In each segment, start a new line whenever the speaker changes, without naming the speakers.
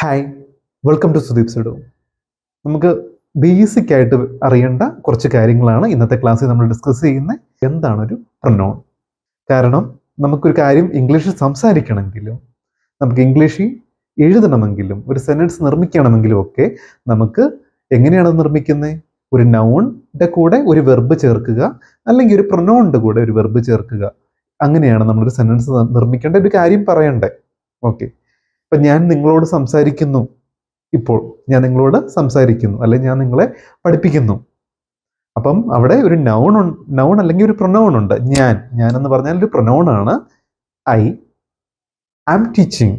Hi welcome to Sudeep സുഡു നമുക്ക് basic ആയിട്ട് അറിയേണ്ട കുറച്ച് കാര്യങ്ങളാണ് ഇന്നത്തെ ക്ലാസ്സിൽ നമ്മൾ ഡിസ്കസ് ചെയ്യുന്നത് എന്താണ് ഒരു പ്രൊനൗൺ കാരണം നമുക്കൊരു കാര്യം ഇംഗ്ലീഷിൽ സംസാരിക്കണമെങ്കിലും നമുക്ക് ഇംഗ്ലീഷിൽ എഴുതണമെങ്കിലും ഒരു സെന്റൻസ് നിർമ്മിക്കണമെങ്കിലും ഒക്കെ നമുക്ക് എങ്ങനെയാണ് നിർമ്മിക്കുന്നത് ഒരു നൗണിന്റെ കൂടെ ഒരു വെർബ് ചേർക്കുക അല്ലെങ്കിൽ ഒരു പ്രൊനൗണിന്റെ കൂടെ ഒരു വെർബ് ചേർക്കുക. അങ്ങനെയാണ് നമ്മളൊരു സെന്റൻസ് നിർമ്മിക്കേണ്ട ഒരു കാര്യം പറയണ്ടേ. ഓക്കെ ഇപ്പം ഞാൻ നിങ്ങളോട് സംസാരിക്കുന്നു. ഇപ്പോൾ ഞാൻ നിങ്ങളോട് സംസാരിക്കുന്നു അല്ലെങ്കിൽ ഞാൻ നിങ്ങളെ പഠിപ്പിക്കുന്നു. അപ്പം അവിടെ ഒരു നൗൺ നൗൺ അല്ലെങ്കിൽ ഒരു പ്രൊനൗൺ ഉണ്ട്. ഞാൻ ഞാൻ എന്ന് പറഞ്ഞാൽ ഒരു പ്രൊനൗൺ ആണ്. ഐ ആം ടീച്ചിങ്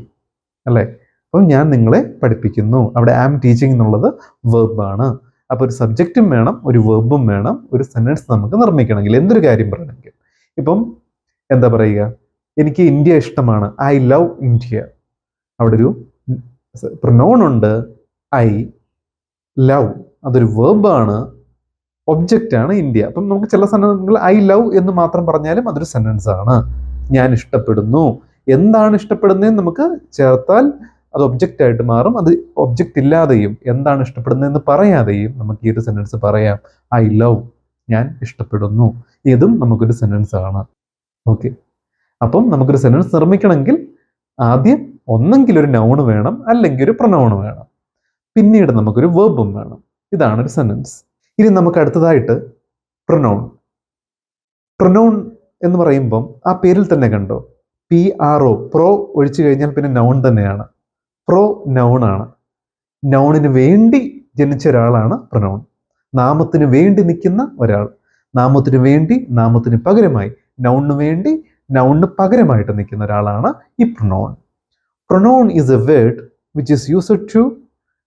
അല്ലേ? അപ്പം ഞാൻ നിങ്ങളെ പഠിപ്പിക്കുന്നു. അവിടെ ആം ടീച്ചിങ് എന്നുള്ളത് വെർബാണ് അപ്പോൾ ഒരു സബ്ജക്റ്റും വേണം ഒരു വെർബും വേണം ഒരു സെന്റൻസ് നമുക്ക് നിർമ്മിക്കണമെങ്കിൽ എന്തൊരു കാര്യം പറയണമെങ്കിൽ. ഇപ്പം എന്താ പറയുക? എനിക്ക് ഇന്ത്യ ഇഷ്ടമാണ്. ഐ ലവ് ഇന്ത്യ അവിടെ ഒരു പ്രണോൺ ഉണ്ട് ഐ ലവ് അതൊരു വേർബാണ് ഒബ്ജക്റ്റ് ആണ് ഇന്ത്യ. അപ്പം നമുക്ക് ചില സെന്റൻസുകൾ ഐ ലവ് എന്ന് മാത്രം പറഞ്ഞാലും അതൊരു സെന്റൻസ് ആണ്. ഞാൻ ഇഷ്ടപ്പെടുന്നു. എന്താണ് ഇഷ്ടപ്പെടുന്നതെന്ന് നമുക്ക് ചേർത്താൽ അത് ഒബ്ജക്റ്റ് ആയിട്ട് മാറും. അത് ഒബ്ജക്റ്റ് ഇല്ലാതെയും എന്താണ് ഇഷ്ടപ്പെടുന്നതെന്ന് പറയാതെയും നമുക്ക് ഈ ഒരു സെന്റൻസ് പറയാം. ഐ ലവ് ഞാൻ ഇഷ്ടപ്പെടുന്നു. ഇതും നമുക്കൊരു സെന്റൻസ് ആണ്. ഓക്കെ അപ്പം നമുക്കൊരു സെന്റൻസ് നിർമ്മിക്കണമെങ്കിൽ ആദ്യം ഒന്നെങ്കിൽ ഒരു നൗണ് വേണം അല്ലെങ്കിൽ ഒരു പ്രൊനൗണ് വേണം. പിന്നീട് നമുക്കൊരു വേർബും വേണം. ഇതാണ് ഒരു സെന്റൻസ് ഇനി നമുക്ക് അടുത്തതായിട്ട് പ്രണൗൺ പ്രണൗൺ എന്ന് പറയുമ്പം ആ പേരിൽ തന്നെ കണ്ടോ? പി ആർ ഒ പ്രോ ഒഴിച്ചു കഴിഞ്ഞാൽ പിന്നെ നൗൺ തന്നെയാണ്. പ്രോ നൗൺ ആണ്. നൗണിന് വേണ്ടി ജനിച്ച ഒരാളാണ് പ്രണൗൺ നാമത്തിന് വേണ്ടി നിൽക്കുന്ന ഒരാൾ. നാമത്തിന് വേണ്ടി നാമത്തിന് പകരമായി. നൗണിന് വേണ്ടി നൗണിന് പകരമായിട്ട് നിൽക്കുന്ന ഒരാളാണ് ഈ pronoun pronoun is a word which is used to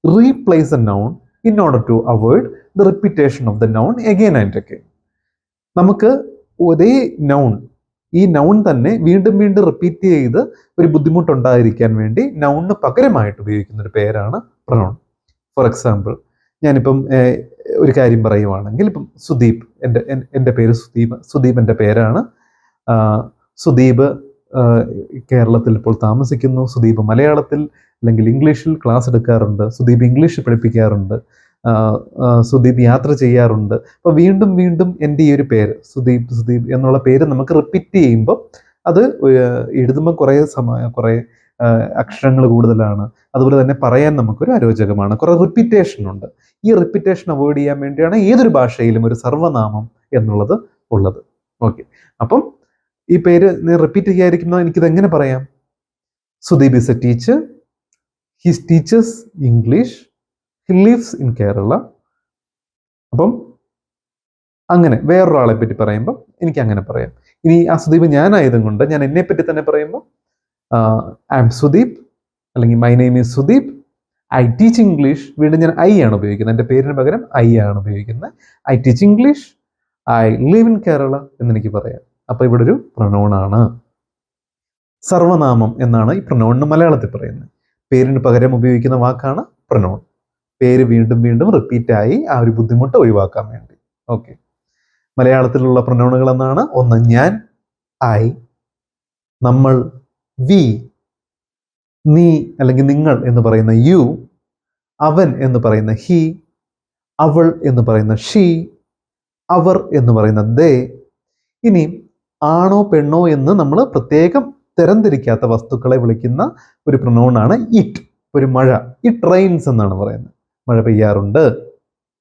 replace a noun in order to avoid the repetition of the noun again and again. നമുക്ക് ഒരേ നൗൺ ഈ നൗൺ തന്നെ വീണ്ടും വീണ്ടും റിപ്പീറ്റ് ചെയ്ത് ഒരു ബുദ്ധിമുട്ടുണ്ടായിരിക്കാൻ വേണ്ടി നൗണിന് പകരമായിട്ട് ഉപയോഗിക്കുന്ന ഒരു പേരാണ് പ്രണോൺ ഫോർ എക്സാമ്പിൾ ഞാനിപ്പം ഒരു കാര്യം പറയുവാണെങ്കിൽ ഇപ്പം സുദീപ് എന്റെ എൻ- എന്റെ പേര് സുദീപ് സുദീപ് എന്റെ പേരാണ് സുദീപ് കേരളത്തിൽ ഇപ്പോൾ താമസിക്കുന്നു. സുദീപ് മലയാളത്തിൽ അല്ലെങ്കിൽ ഇംഗ്ലീഷിൽ ക്ലാസ് എടുക്കാറുണ്ട്. സുദീപ് ഇംഗ്ലീഷ് പഠിപ്പിക്കാറുണ്ട്. സുദീപ് യാത്ര ചെയ്യാറുണ്ട്. അപ്പോൾ വീണ്ടും വീണ്ടും എന്റെ ഈ ഒരു പേര് സുദീപ് സുദീപ് എന്നുള്ള പേര് നമുക്ക് റിപ്പീറ്റ് ചെയ്യുമ്പോൾ അത് എഴുതുമ്പോൾ കുറേ സമയ കുറേ അക്ഷരങ്ങൾ കൂടുതലാണ്. അതുപോലെ തന്നെ പറയാൻ നമുക്കൊരു അരോചകമാണ്. കുറേ റിപ്പീറ്റേഷൻ ഉണ്ട്. ഈ റിപ്പീറ്റേഷൻ അവോയ്ഡ് ചെയ്യാൻ വേണ്ടിയാണ് ഏതൊരു ഭാഷയിലും ഒരു സർവനാമം എന്നുള്ളത് ഉള്ളത്. ഓക്കെ. അപ്പം ഈ പേര് നീ റിപ്പീറ്റ് ചെയ്യാതിരിക്കുമ്പോൾ എനിക്കിത് എങ്ങനെ പറയാം? Sudeep is a teacher his teachers English he lives in Kerala അപ്പം അങ്ങനെ വേറൊരാളെ പറ്റി പറയുമ്പോൾ എനിക്ക് അങ്ങനെ പറയാം. ഇനി ആ സുദീപ് ഞാനായതും കൊണ്ട് ഞാൻ എന്നെ പറ്റി തന്നെ പറയുമ്പോൾ ഐ എം സുദീപ്. അല്ലെങ്കിൽ my name is Sudeep. I teach English വീണ്ടും ഞാൻ ഐ ആണ് ഉപയോഗിക്കുന്നത്. എന്റെ പേരിന് പകരം ഐ ആണ് ഉപയോഗിക്കുന്നത്. I teach English I live in Kerala എന്ന് എനിക്ക് പറയാം. അപ്പോൾ ഇവിടെ ഒരു പ്രണോണാണ് സർവനാമം എന്നാണ് ഈ പ്രൊനൗണിന് മലയാളത്തിൽ പറയുന്നത്. പേരിന് പകരം ഉപയോഗിക്കുന്ന വാക്കാണ് പ്രൊനൗൺ പേര് വീണ്ടും വീണ്ടും റിപ്പീറ്റായി ആ ഒരു ബുദ്ധിമുട്ട് ഒഴിവാക്കാൻ വേണ്ടി. ഓക്കെ മലയാളത്തിലുള്ള പ്രൊനൗണുകൾ എന്നാണ്? ഒന്ന് ഞാൻ ഐ നമ്മൾ വി നീ അല്ലെങ്കിൽ നിങ്ങൾ എന്ന് പറയുന്ന യു അവൻ എന്ന് പറയുന്ന ഹി അവൾ എന്ന് പറയുന്ന ഷീ അവർ എന്ന് പറയുന്ന ദേ ഇനി ആണോ പെണ്ണോ എന്ന് നമ്മൾ പ്രത്യേകം തരംതിരിക്കാത്ത വസ്തുക്കളെ വിളിക്കുന്ന ഒരു പ്രൊനൗണാണ് ഇറ്റ് ഒരു മഴ. ഇറ്റ് റെയിൻസ് എന്നാണ് പറയുന്നത്. മഴ പെയ്യാറുണ്ട്.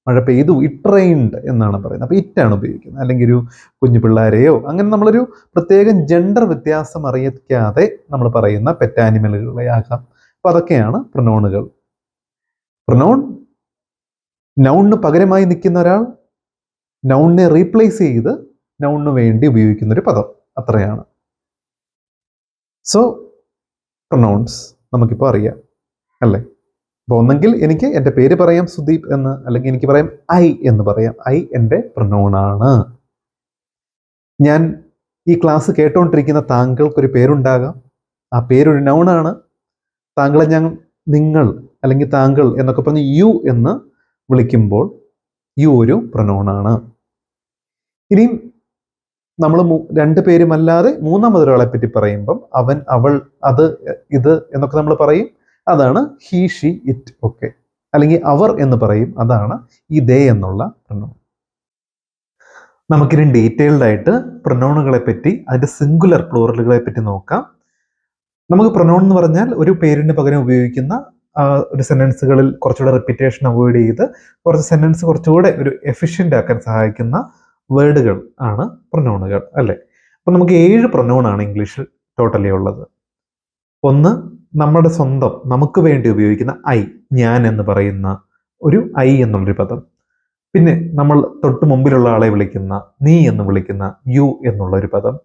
മഴ പെയ്തു. ഇറ്റ് റെയിൻഡ് എന്നാണ് പറയുന്നത്. അപ്പോൾ ഇറ്റാണ് ഉപയോഗിക്കുന്നത്. അല്ലെങ്കിൽ ഒരു കുഞ്ഞു പിള്ളേരെയോ അങ്ങനെ നമ്മളൊരു പ്രത്യേകം ജെൻഡർ വ്യത്യാസം അറിയിക്കാതെ നമ്മൾ പറയുന്ന പെറ്റാനിമലുകളെ ആകാം. അപ്പോൾ അതൊക്കെയാണ് പ്രൊനൗണുകൾ പ്രൊനൗൺ നൗണിന് പകരമായി നിൽക്കുന്ന ഒരാൾ നൗണിനെ റീപ്ലേസ് ചെയ്ത് നൗണിന് വേണ്ടി ഉപയോഗിക്കുന്ന ഒരു പദം. അത്രയാണ്. സോ പ്രൊനൗൺസ് നമുക്കിപ്പോൾ അറിയാം. അല്ലേ? അപ്പോൾ ഒന്നെങ്കിൽ എനിക്ക് എന്റെ പേര് പറയാം സുദീപ് എന്ന് അല്ലെങ്കിൽ എനിക്ക് പറയാം ഐ എന്ന് പറയാം. ഐ എന്റെ പ്രൊണൗണാണ് ഞാൻ ഈ ക്ലാസ് കേട്ടുകൊണ്ടിരിക്കുന്ന താങ്കൾക്കൊരു പേരുണ്ടാകാം. ആ പേരൊരു നൗണാണ് താങ്കളെ ഞാൻ നിങ്ങൾ അല്ലെങ്കിൽ താങ്കൾ എന്നൊക്കെ പറഞ്ഞ് യു എന്ന് വിളിക്കുമ്പോൾ യു ഒരു പ്രൊനൗണാണ് ഇനിയും നമ്മൾ രണ്ട് പേരുമല്ലാതെ മൂന്നാമതൊരാളെ പറ്റി പറയുമ്പം അവൻ അവൾ അത് ഇത് എന്നൊക്കെ നമ്മൾ പറയും. അതാണ് ഹീ ഷി ഇറ്റ് ഒക്കെ. അല്ലെങ്കിൽ അവർ എന്ന് പറയും. അതാണ് ഈ ദേ എന്നുള്ള പ്രണോൺ നമുക്കിനി ഡീറ്റെയിൽഡ് ആയിട്ട് പ്രണോണുകളെ പറ്റി അതിന്റെ സിംഗുലർ പ്ലൂറലുകളെ പറ്റി നോക്കാം. നമുക്ക് പ്രണോൺ എന്ന് പറഞ്ഞാൽ ഒരു പേരിന് പകരം ഉപയോഗിക്കുന്ന ഒരു സെന്റൻസുകളിൽ കുറച്ചുകൂടെ റിപ്പീറ്റേഷൻ അവോയ്ഡ് ചെയ്ത് കുറച്ച് സെന്റൻസ് കുറച്ചുകൂടെ ഒരു എഫിഷ്യന്റ് ആക്കാൻ സഹായിക്കുന്ന വേർഡുകൾ ആണ് പ്രൊനൗണുകൾ അല്ലേ? അപ്പം നമുക്ക് ഏഴ് പ്രൊനൗൺ ആണ് ഇംഗ്ലീഷിൽ ടോട്ടലി ഉള്ളത്. ഒന്ന് നമ്മുടെ സ്വന്തം നമുക്ക് വേണ്ടി ഉപയോഗിക്കുന്ന ഐ ഞാൻ എന്ന് പറയുന്ന ഒരു ഐ എന്നുള്ളൊരു പദം. പിന്നെ നമ്മൾ തൊട്ട് മുമ്പിലുള്ള ആളെ വിളിക്കുന്ന നീ എന്ന് വിളിക്കുന്ന യു എന്നുള്ളൊരു പദം.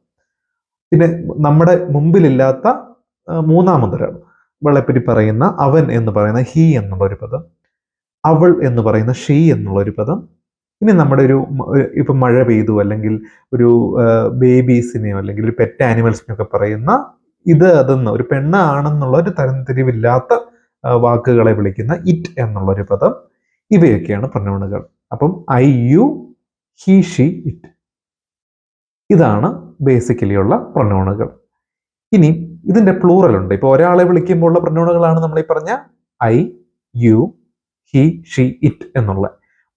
പിന്നെ നമ്മുടെ മുമ്പിലില്ലാത്ത മൂന്നാമതൊരാൾ വളെപ്പറ്റി പറയുന്ന അവൻ എന്ന് പറയുന്ന ഹി എന്നുള്ളൊരു പദം. അവൾ എന്ന് പറയുന്ന ഷീ എന്നുള്ളൊരു പദം. ഇനി നമ്മുടെ ഒരു ഒരു ഇപ്പൊ മഴ പെയ്തു അല്ലെങ്കിൽ ഒരു ബേബീസിനെയോ അല്ലെങ്കിൽ ഒരു പെറ്റ് ആനിമൽസിനെയൊക്കെ പറയുന്ന ഇത് അതെന്ന് ഒരു പെണ്ണാണെന്നുള്ള ഒരു തരംതിരിവില്ലാത്ത തിരിവില്ലാത്ത വാക്കുകളെ വിളിക്കുന്ന ഇറ്റ് എന്നുള്ള ഒരു പദം ഇവയൊക്കെയാണ് പ്രണോണുകൾ അപ്പം I you he she it ഇതാണ് ബേസിക്കലി ഉള്ള ഇനി ഇതിന്റെ പ്ലൂറൽ ഉണ്ട്. ഇപ്പോൾ ഒരാളെ വിളിക്കുമ്പോൾ ഉള്ള നമ്മൾ ഈ പറഞ്ഞ I you he she it എന്നുള്ള.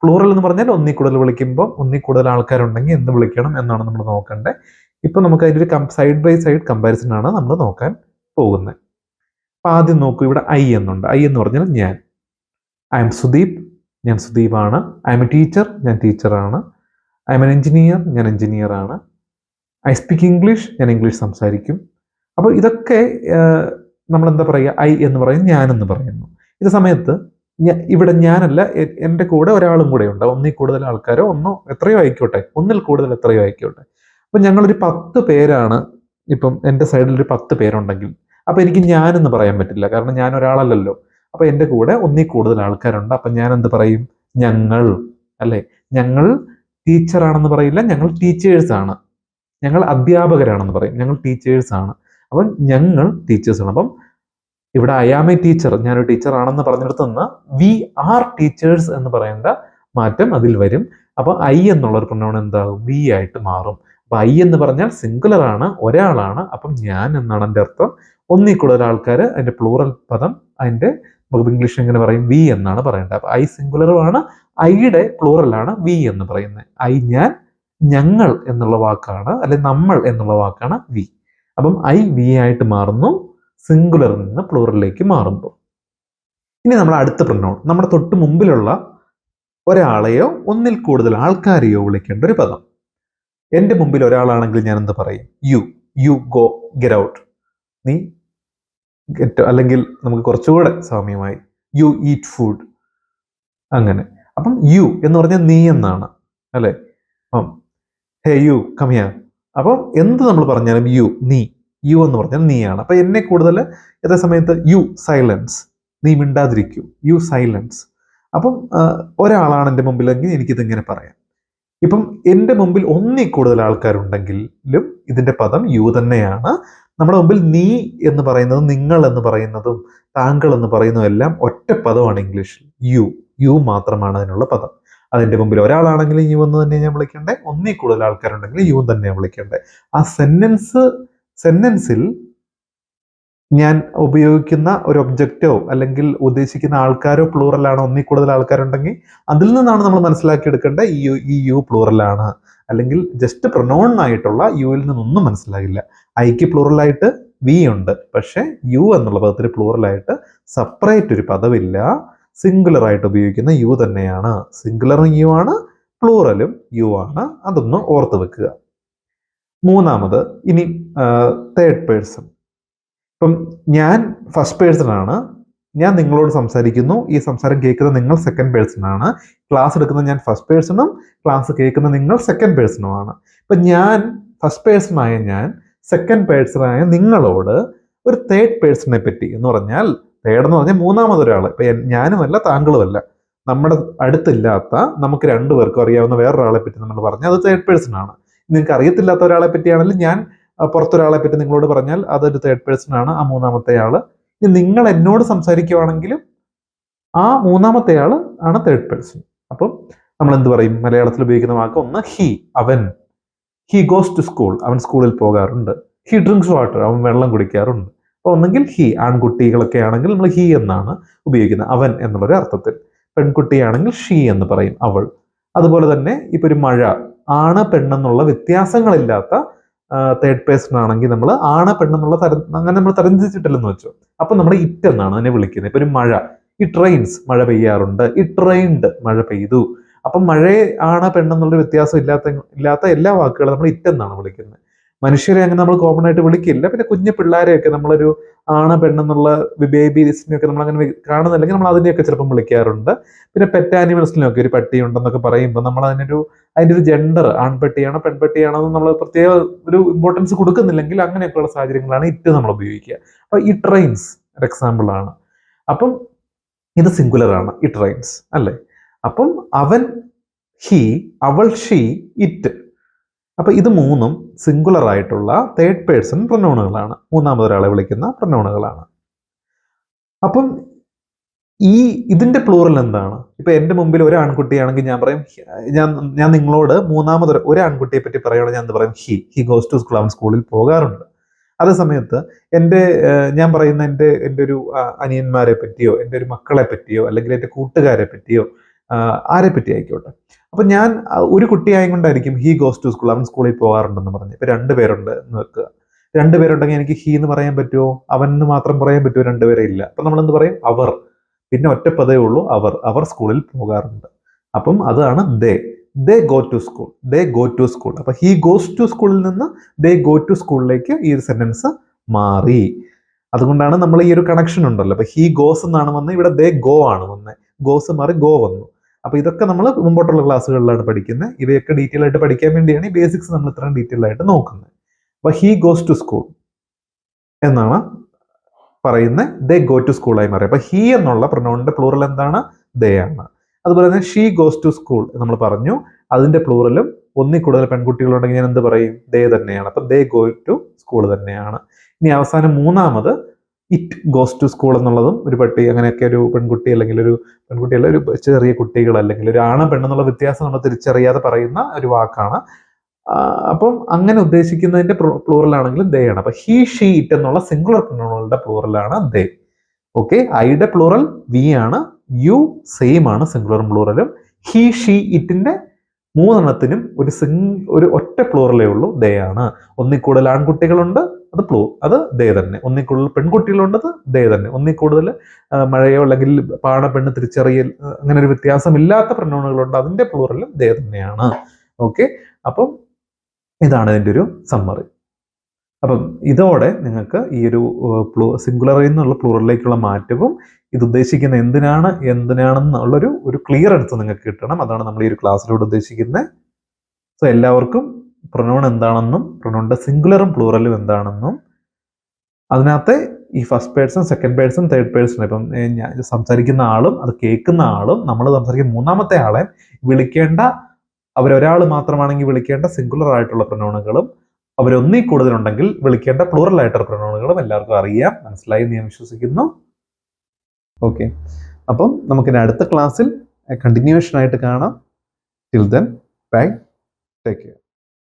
പ്ലൂറൽ എന്ന് പറഞ്ഞാൽ ഒന്നിൽ കൂടുതൽ വിളിക്കുമ്പോൾ ഒന്നിൽ കൂടുതൽ ആൾക്കാരുണ്ടെങ്കിൽ എന്ത് വിളിക്കണം എന്നാണ് നമ്മൾ നോക്കേണ്ടത്. ഇപ്പൊ നമുക്ക് അതിന്റെ ഒരു സൈഡ് ബൈ സൈഡ് കമ്പാരിസൺ ആണ് നമ്മൾ നോക്കാൻ പോകുന്നത്. അപ്പൊ ആദ്യം നോക്കൂ ഇവിടെ ഐ എന്നുണ്ട്. ഐ എന്ന് പറഞ്ഞാൽ ഞാൻ. ഐ എം സുദീപ് ഞാൻ സുദീപാണ് ഐ എം എ ടീച്ചർ ഞാൻ ടീച്ചറാണ് ഐ എം എൻ എഞ്ചിനീയർ ഞാൻ എഞ്ചിനീയറാണ് ഐ സ്പീക്ക് ഇംഗ്ലീഷ് ഞാൻ ഇംഗ്ലീഷ് സംസാരിക്കും. അപ്പോൾ ഇതൊക്കെ നമ്മൾ എന്താ പറയുക? ഐ എന്ന് പറയും ഞാൻ എന്ന് പറയുന്നു. ഇത് സമയത്ത് ഇവിടെ ഞാനല്ല എന്റെ കൂടെ ഒരാളും കൂടെ ഉണ്ട്. ഒന്നിൽ കൂടുതൽ ആൾക്കാരോ ഒന്നോ എത്രയോ ആയിക്കോട്ടെ. ഒന്നിൽ കൂടുതൽ എത്രയോ ആയിക്കോട്ടെ. അപ്പം ഞങ്ങളൊരു പത്ത് പേരാണ്. ഇപ്പം എന്റെ സൈഡിൽ ഒരു പത്ത് പേരുണ്ടെങ്കിൽ. അപ്പം എനിക്ക് ഞാനെന്ന് പറയാൻ പറ്റില്ല. കാരണം ഞാൻ ഒരാളല്ലല്ലോ അപ്പം എന്റെ കൂടെ ഒന്നിൽ കൂടുതൽ ആൾക്കാരുണ്ട്. അപ്പം ഞാൻ എന്ത് പറയും? ഞങ്ങൾ. അല്ലേ? ഞങ്ങൾ ടീച്ചറാണെന്ന് പറയില്ല. ഞങ്ങൾ ടീച്ചേഴ്സ് ആണ് ഞങ്ങൾ അധ്യാപകരാണെന്ന് പറയും. ഞങ്ങൾ ടീച്ചേഴ്സ് ആണ് അപ്പം ഞങ്ങൾ ടീച്ചേഴ്സ് ആണ് അപ്പം ഇവിടെ ഐ ആം എ ടീച്ചർ ഞാനൊരു ടീച്ചർ ആണെന്ന് പറഞ്ഞിടത്ത് നിന്ന് വി ആർ ടീച്ചേഴ്സ് എന്ന് പറയേണ്ട മാറ്റം അതിൽ വരും. അപ്പൊ ഐ എന്നുള്ള ഒരു പ്രൊനൗൺ എന്താകും? വി ആയിട്ട് മാറും. അപ്പൊ ഐ എന്ന് പറഞ്ഞാൽ സിംഗുലർ ആണ് ഒരാളാണ്. അപ്പം ഞാൻ എന്നാണ് എന്റെ അർത്ഥം? ഒന്നിൽ കൂടുതൽ ആൾക്കാർ അതിന്റെ പ്ലൂറൽ പദം അതിന്റെ നമുക്ക് ഇംഗ്ലീഷ് എങ്ങനെ പറയും വി എന്നാണ് പറയേണ്ടത്. അപ്പൊ ഐ സിംഗുലറുമാണ് ഐയുടെ പ്ലൂറലാണ് വി എന്ന് പറയുന്നത്. ഐ ഞാൻ ഞങ്ങൾ എന്നുള്ള വാക്കാണ് അല്ലെ നമ്മൾ എന്നുള്ള വാക്കാണ് വി അപ്പം ഐ വി ആയിട്ട് മാറുന്നു. സിംഗുലറിൽ നിന്ന് പ്ലൂറലിലേക്ക് മാറുമ്പോൾ ഇനി നമ്മൾ അടുത്ത പ്രൊനൗൺ നമ്മുടെ തൊട്ട് മുമ്പിലുള്ള ഒരാളെയോ ഒന്നിൽ കൂടുതൽ ആൾക്കാരെയോ വിളിക്കേണ്ട ഒരു പദം. എന്റെ മുമ്പിൽ ഒരാളാണെങ്കിൽ ഞാൻ എന്ത് പറയും? You you go get out നീ ഗെറ്റ് അല്ലെങ്കിൽ നമുക്ക് കുറച്ചുകൂടെ സാമ്യമായി യു ഈറ്റ് ഫുഡ് അങ്ങനെ. അപ്പം യു എന്ന് പറഞ്ഞാൽ നീ എന്നാണ്. അല്ലേ? അപ്പം ഹേ യു കമിയ അപ്പം എന്ത് നമ്മൾ പറഞ്ഞാലും യു നീ യു എന്ന് പറഞ്ഞാൽ നീയാണ്. അപ്പൊ എന്നെ കൂടുതൽ ഏതേ സമയത്ത്? യു സൈലൻസ് നീ മിണ്ടാതിരിക്കൂ. യു സൈലൻസ് അപ്പം ഒരാളാണ് എന്റെ മുമ്പിലെങ്കിൽ എനിക്കിത് ഇങ്ങനെ പറയാം. ഇപ്പം എന്റെ മുമ്പിൽ ഒന്നിൽ കൂടുതൽ ആൾക്കാരുണ്ടെങ്കിലും ഇതിന്റെ പദം യു തന്നെയാണ്. നമ്മുടെ മുമ്പിൽ നീ എന്ന് പറയുന്നതും നിങ്ങൾ എന്ന് പറയുന്നതും താങ്കൾ എന്ന് പറയുന്നതും എല്ലാം ഒറ്റ പദമാണ് ഇംഗ്ലീഷിൽ. യു യു മാത്രമാണ് അതിനുള്ള പദം. അതിന്റെ മുമ്പിൽ ഒരാളാണെങ്കിലും യു എന്ന് തന്നെ ഞാൻ വിളിക്കണ്ടേ ഒന്നിൽ കൂടുതൽ ആൾക്കാരുണ്ടെങ്കിൽ യു തന്നെ വിളിക്കണ്ടേ ആ സെന്റൻസ് സെന്റൻസിൽ ഞാൻ ഉപയോഗിക്കുന്ന ഒരു ഒബ്ജക്റ്റോ അല്ലെങ്കിൽ ഉദ്ദേശിക്കുന്ന ആൾക്കാരോ പ്ലൂറലാണോ ഒന്നിൽ കൂടുതൽ ആൾക്കാരുണ്ടെങ്കിൽ അതിൽ നിന്നാണ് നമ്മൾ മനസ്സിലാക്കിയെടുക്കേണ്ട ഈ യു ഈ യു പ്ലൂറലാണ് അല്ലെങ്കിൽ ജസ്റ്റ് പ്രൊനൗൺ ആയിട്ടുള്ള യുവിൽ നിന്നൊന്നും മനസ്സിലാകില്ല ഐക്ക് പ്ലൂറലായിട്ട് വി ഉണ്ട്. പക്ഷേ യു എന്നുള്ള പദത്തിൽ പ്ലൂറലായിട്ട് സെപ്പറേറ്റ് ഒരു പദമില്ല സിംഗുലർ ആയിട്ട് ഉപയോഗിക്കുന്ന യു തന്നെയാണ്. സിംഗുലറും യു ആണ് പ്ലൂറലും യു ആണ്. അതൊന്ന് ഓർത്ത് വെക്കുക. മൂന്നാമത് ഇനി തേർഡ് പേഴ്സൺ ഇപ്പം ഞാൻ ഫസ്റ്റ് പേഴ്സൺ ആണ്. ഞാൻ നിങ്ങളോട് സംസാരിക്കുന്നു. ഈ സംസാരം കേൾക്കുന്ന നിങ്ങൾ സെക്കൻഡ് പേഴ്സൺ ആണ്. ക്ലാസ് എടുക്കുന്ന ഞാൻ ഫസ്റ്റ് പേഴ്സണും ക്ലാസ് കേൾക്കുന്ന നിങ്ങൾ സെക്കൻഡ് പേഴ്സണും ആണ്. ഇപ്പൊ ഞാൻ ഫസ്റ്റ് പേഴ്സൺ ആയ ഞാൻ സെക്കൻഡ് പേഴ്സണായ നിങ്ങളോട് ഒരു തേർഡ് പേഴ്സണെ പറ്റി എന്ന് പറഞ്ഞാൽ തേർഡ് എന്ന് പറഞ്ഞാൽ മൂന്നാമതൊരാൾ ഇപ്പൊ ഞാനുമല്ല താങ്കളുമല്ല. നമ്മുടെ അടുത്തില്ലാത്ത നമുക്ക് രണ്ടുപേർക്കും അറിയാവുന്ന വേറൊരാളെ പറ്റി നമ്മൾ പറഞ്ഞാൽ അത് തേർഡ് പേഴ്സൺ ആണ്. നിങ്ങൾക്ക് അറിയത്തില്ലാത്ത ഒരാളെ പറ്റിയാണെങ്കിൽ ഞാൻ പുറത്തൊരാളെ പറ്റി നിങ്ങളോട് പറഞ്ഞാൽ അതൊരു തേർഡ് പേഴ്സൺ ആണ് ആ മൂന്നാമത്തെ ആൾ. ഇനി നിങ്ങൾ എന്നോട് സംസാരിക്കുവാണെങ്കിലും ആ മൂന്നാമത്തെ ആൾ ആണ് തേർഡ് പേഴ്സൺ അപ്പം നമ്മൾ എന്ത് പറയും? മലയാളത്തിൽ ഉപയോഗിക്കുന്ന വാക്ക് ഒന്ന് ഹി അവൻ. ഹി ഗോസ് ടു സ്കൂൾ അവൻ സ്കൂളിൽ പോകാറുണ്ട്. ഹി ഡ്രിങ്ക്സ് വാട്ടർ അവൻ വെള്ളം കുടിക്കാറുണ്ട്. അപ്പോൾ ഒന്നെങ്കിൽ ഹി ആൺകുട്ടികളൊക്കെ ആണെങ്കിൽ നമ്മൾ ഹി എന്നാണ് ഉപയോഗിക്കുന്നത്. അവൻ എന്നുള്ളൊരു അർത്ഥത്തിൽ പെൺകുട്ടിയാണെങ്കിൽ ഷീ എന്ന് പറയും അവൾ. അതുപോലെ തന്നെ ഇപ്പൊ ഒരു മഴ. ആണ് പെണ്ണെന്നുള്ള വ്യത്യാസങ്ങളില്ലാത്ത തേർഡ് പേഴ്സൺ ആണെങ്കിൽ നമ്മൾ ആണ് പെണ്ണെന്നുള്ള തരം അങ്ങനെ നമ്മൾ തരംതിരിച്ചിട്ടില്ലെന്ന് വെച്ചു. അപ്പൊ നമ്മൾ ഇറ്റ് എന്നാണ് അതിനെ വിളിക്കുന്നത്. ഇപ്പൊ ഒരു മഴ ഈ ട്രെയിൻസ് മഴ പെയ്യാറുണ്ട് ഇറ്റ് ട്രെയിൻഡ് മഴ പെയ്തു. അപ്പം മഴ ആണ് പെണ്ണെന്നുള്ള വ്യത്യാസം ഇല്ലാത്ത ഇല്ലാത്ത എല്ലാ വാക്കുകളും നമ്മൾ ഇറ്റ് എന്നാണ് വിളിക്കുന്നത്. മനുഷ്യരെ അങ്ങനെ നമ്മൾ കോമൺ ആയിട്ട് വിളിക്കില്ല. പിന്നെ കുഞ്ഞു പിള്ളേരെയൊക്കെ നമ്മളൊരു ആണ് പെണ്ണെന്നുള്ള ബേബീസിനെയൊക്കെ നമ്മൾ അങ്ങനെ കാണുന്നില്ലെങ്കിൽ നമ്മൾ അതിനെയൊക്കെ ചിലപ്പം വിളിക്കാറുണ്ട്. പിന്നെ പെറ്റ് ആനിമൽസിനൊക്കെ ഒരു പട്ടി ഉണ്ടെന്നൊക്കെ പറയുമ്പോൾ നമ്മൾ അതിനൊരു അതിന്റെ ഒരു ജെൻഡർ ആൺപട്ടിയാണോ പെൺപട്ടിയാണോ എന്ന് നമ്മൾ പ്രത്യേക ഒരു ഇമ്പോർട്ടൻസ് കൊടുക്കുന്നില്ലെങ്കിൽ അങ്ങനെയൊക്കെയുള്ള സാഹചര്യങ്ങളാണ് ഇറ്റ് നമ്മൾ ഉപയോഗിക്കുക. അപ്പോൾ ഈ ട്രെയിൻസ് ഒരു എക്സാമ്പിൾ ആണ്. അപ്പം ഇത് സിംഗുലർ ആണ് ഈ ട്രെയിൻസ് അല്ലേ? അപ്പം അവൻ ഹി അവൾ ഷീ ഇറ്റ് അപ്പൊ ഇത് മൂന്നും സിംഗുലർ ആയിട്ടുള്ള തേർഡ് പേഴ്സൺ പ്രൊനൗണുകളാണ് മൂന്നാമതൊരാളെ വിളിക്കുന്ന പ്രൊനൗണുകളാണ് അപ്പം ഈ ഇതിന്റെ പ്ലൂറൽ എന്താണ്? ഇപ്പൊ എന്റെ മുമ്പിൽ ഒരു ആൺകുട്ടിയാണെങ്കിൽ ഞാൻ പറയും ഞാൻ ഞാൻ നിങ്ങളോട് മൂന്നാമത് ഒരു ആൺകുട്ടിയെ പറ്റി പറയുകയാണെങ്കിൽ ഞാൻ പറയും? He he goes to school അവൻ സ്കൂളിൽ പോകാറുണ്ട്. അതേ സമയത്ത് എന്റെ ഞാൻ പറയുന്ന എന്റെ എന്റെ ഒരു അനിയന്മാരെ പറ്റിയോ എന്റെ ഒരു മക്കളെ പറ്റിയോ അല്ലെങ്കിൽ എന്റെ കൂട്ടുകാരെ പറ്റിയോ ആരെ പറ്റി ആയിക്കോട്ടെ. അപ്പൊ ഞാൻ ഒരു കുട്ടിയായും കൊണ്ടായിരിക്കും ഹീ ഗോസ് ടു സ്കൂൾ അവൻ സ്കൂളിൽ പോകാറുണ്ടെന്ന് പറഞ്ഞു. ഇപ്പൊ രണ്ടുപേരുണ്ട് എന്ന് വെക്കുക. രണ്ടുപേരുണ്ടെങ്കിൽ എനിക്ക് ഹീ എന്ന് പറയാൻ പറ്റുമോ? അവൻ എന്ന് മാത്രം പറയാൻ പറ്റുമോ? രണ്ടുപേരെ ഇല്ല. അപ്പൊ നമ്മൾ എന്ത് പറയും? അവർ. പിന്നെ ഒറ്റ പദേ ഉള്ളൂ അവർ. അവർ സ്കൂളിൽ പോകാറുണ്ട്. അപ്പം അതാണ് they they go to school they go to school അപ്പൊ ഹീ ഗോസ് ടു സ്കൂളിൽ നിന്ന് ദേ ഗോ ടു സ്കൂളിലേക്ക് ഈ ഒരു സെന്റൻസ് മാറി. അതുകൊണ്ടാണ് നമ്മൾ ഈ ഒരു കണക്ഷൻ ഉണ്ടല്ലോ. അപ്പൊ ഹീ ഗോസ് എന്നാണ് വന്നത് ഇവിടെ ദേ ഗോ ആണ് വന്നത്. ഗോസ് മാറി ഗോ വന്നു. അപ്പൊ ഇതൊക്കെ നമ്മൾ മുമ്പോട്ടുള്ള ക്ലാസ്സുകളിലാണ് പഠിക്കുന്നത്. ഇവയൊക്കെ ഡീറ്റെയിൽ ആയിട്ട് പഠിക്കാൻ വേണ്ടിയാണ് ഈ ബേസിക്സ് നമ്മൾ ഇത്രയും ഡീറ്റെയിൽ ആയിട്ട് നോക്കുന്നത്. അപ്പൊ ഹി ഗോസ് ടു സ്കൂൾ എന്നാണ് പറയുന്നത്. ദേ ഗോ ടു സ്കൂൾ ആയി മാറി. അപ്പൊ ഹി എന്നുള്ള പ്രൊനൗണിന്റെ പ്ലൂറൽ എന്താണ്? ദേ ആണ്. അതുപോലെ തന്നെ ഷീ ഗോസ് ടു സ്കൂൾ നമ്മൾ പറഞ്ഞു. അതിന്റെ പ്ലൂറലും ഒന്നിൽ കൂടുതൽ പെൺകുട്ടികളുണ്ടെങ്കിൽ ഞാൻ എന്ത് പറയും? ദേ തന്നെയാണ്. അപ്പൊ ദേ ഗോ ടു സ്കൂൾ തന്നെയാണ്. ഇനി അവസാനം മൂന്നാമത് ഇറ്റ് ഗോസ് ടു സ്കൂൾ എന്നുള്ളതും ഒരു പട്ടി അങ്ങനെയൊക്കെ ഒരു പെൺകുട്ടി അല്ലെങ്കിൽ ഒരു പെൺകുട്ടിയല്ല ഒരു ചെറിയ കുട്ടികൾ അല്ലെങ്കിൽ ഒരു ആണ് പെണ്ണെന്നുള്ള വ്യത്യാസം നമ്മൾ തിരിച്ചറിയാതെ പറയുന്ന ഒരു വാക്കാണ്. അപ്പം അങ്ങനെ ഉദ്ദേശിക്കുന്നതിന്റെ പ്ലൂറൽ ആണെങ്കിലും ദേ ആണ്. അപ്പൊ ഹി ഷീ ഇറ്റ് എന്നുള്ള സിംഗുലർ പ്രൊണൗണുകളുടെ പ്ലൂറലാണ് ദേ ഓക്കെ ഐയുടെ പ്ലൂറൽ വി ആണ്. യു സെയിം ആണ് സിംഗുലറും പ്ലൂറലും ഹി ഷീ ഇറ്റിന്റെ മൂന്നെണ്ണത്തിനും ഒരു സിംഗ് ഒരു ഒറ്റ പ്ലൂറലേ ഉള്ളൂ ദേ ആണ്. ഒന്നിൽ കൂടുതൽ ആൺകുട്ടികളുണ്ട് അത് പ്ലൂ അത് ദേ തന്നെ. ഒന്നിൽ കൂടുതൽ പെൺകുട്ടികളുണ്ടത് ദേ തന്നെ. ഒന്നിൽ കൂടുതൽ മഴയോ അല്ലെങ്കിൽ പാണ പെണ്ണ് തിരിച്ചറിയൽ അങ്ങനെ ഒരു വ്യത്യാസമില്ലാത്ത പ്രണോണുകളുണ്ട് അതിന്റെ പ്ലൂറലും ദേ തന്നെയാണ്. ഓക്കെ അപ്പം ഇതാണ് ഇതിന്റെ ഒരു സമ്മറി അപ്പം ഇതോടെ നിങ്ങൾക്ക് ഈ ഒരു പ്ലൂ സിംഗുലറിൽ നിന്നുള്ള പ്ലൂറലിലേക്കുള്ള മാറ്റവും ഇത് ഉദ്ദേശിക്കുന്ന എന്തിനാണ് എന്തിനാണെന്നുള്ളൊരു ഒരു ക്ലിയർ എടുത്ത് നിങ്ങൾക്ക് കിട്ടണം. അതാണ് നമ്മൾ ഈ ഒരു ക്ലാസ്സിലൂടെ ഉദ്ദേശിക്കുന്നത് സോ എല്ലാവർക്കും പ്രൊനൗൺ എന്താണെന്നും പ്രൊനൗണിന്റെ സിംഗുലറും പ്ലൂറലും എന്താണെന്നും. അതിനകത്തെ ഈ first person second person third person ഇപ്പം ഞാൻ സംസാരിക്കുന്ന ആളും അത് കേൾക്കുന്ന ആളും നമ്മൾ സംസാരിക്കുന്ന മൂന്നാമത്തെ ആളെ വിളിക്കേണ്ട അവരൊരാൾ മാത്രമാണെങ്കിൽ വിളിക്കേണ്ട സിംഗുലർ ആയിട്ടുള്ള പ്രൊനൗണുകളും അവരൊന്നിൽ കൂടുതലുണ്ടെങ്കിൽ വിളിക്കേണ്ട പ്ലൂറൽ ആയിട്ടുള്ള പ്രൊനൗണുകളും എല്ലാവർക്കും അറിയാം. മനസ്സിലായി ഞാൻ വിശ്വസിക്കുന്നു. ഓക്കെ അപ്പം നമുക്കിനി അടുത്ത ക്ലാസ്സിൽ കണ്ടിന്യൂവേഷൻ ആയിട്ട് കാണാം. Till then bye take care